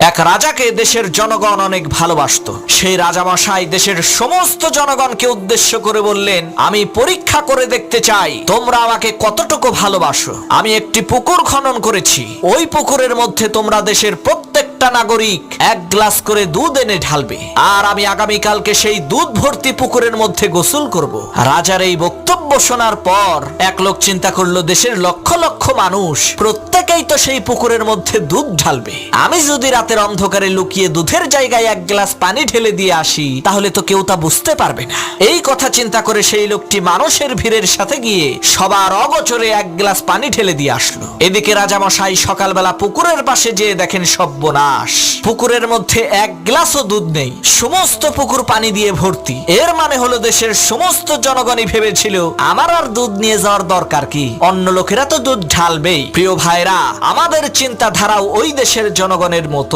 এক রাজাকে দেশের জনগণ অনেক ভালোবাসত। সেই রাজামশাই দেশের সমস্ত জনগণকে উদ্দেশ্য করে বললেন, আমি পরীক্ষা করে দেখতে চাই, তোমরা আমাকে কতটুকু ভালোবাসো? আমি একটি পুকুর খনন করেছি। ওই পুকুরের মধ্যে তোমরা দেশের প্রত্যেকটা নাগরিক এক গ্লাস করে দুধ এনে ঢালবে। আর আমি আগামীকালকে সেই দুধ ভর্তি পুকুরের মধ্যে গোসল করব। রাজার এই বক্তব্য শোনার পর এক লোক চিন্তা করল, দেশের লক্ষ লক্ষ মানুষ প্রত্যেকেই তো সেই পুকুরের মধ্যে দুধ ঢালবে। আমি যদি রাতের অন্ধকারে লুকিয়ে দুধের জায়গায় এক গ্লাস পানি ঢেলে দিয়ে আসি, তাহলে তো কেউ তা বুঝতে পারবে না। এই কথা চিন্তা করে সেই লোকটি মানুষের ভিড়ের সাথে গিয়ে সবার অগোচরে এক গ্লাস পানি ঢেলে দিয়ে আসলো। এদিকে রাজামশাই সকালবেলা পুকুরের পাশে যেয়ে দেখেন সর্বনাশ পুকুরের মধ্যে এক গ্লাসও দুধ নেই। সমস্ত পুকুর পানি দিয়ে ভর্তি। এর মানে হলো দেশের সমস্ত জনগণই ভেবেছিল, আমার আর দুধ নিয়ে যাওয়ার দরকার কি? অন্য লোকেরা তো দুধ ঢালবেই। প্রিয় ভাইরা, আমাদের চিন্তাধারাও ওই দেশের জনগণের মতো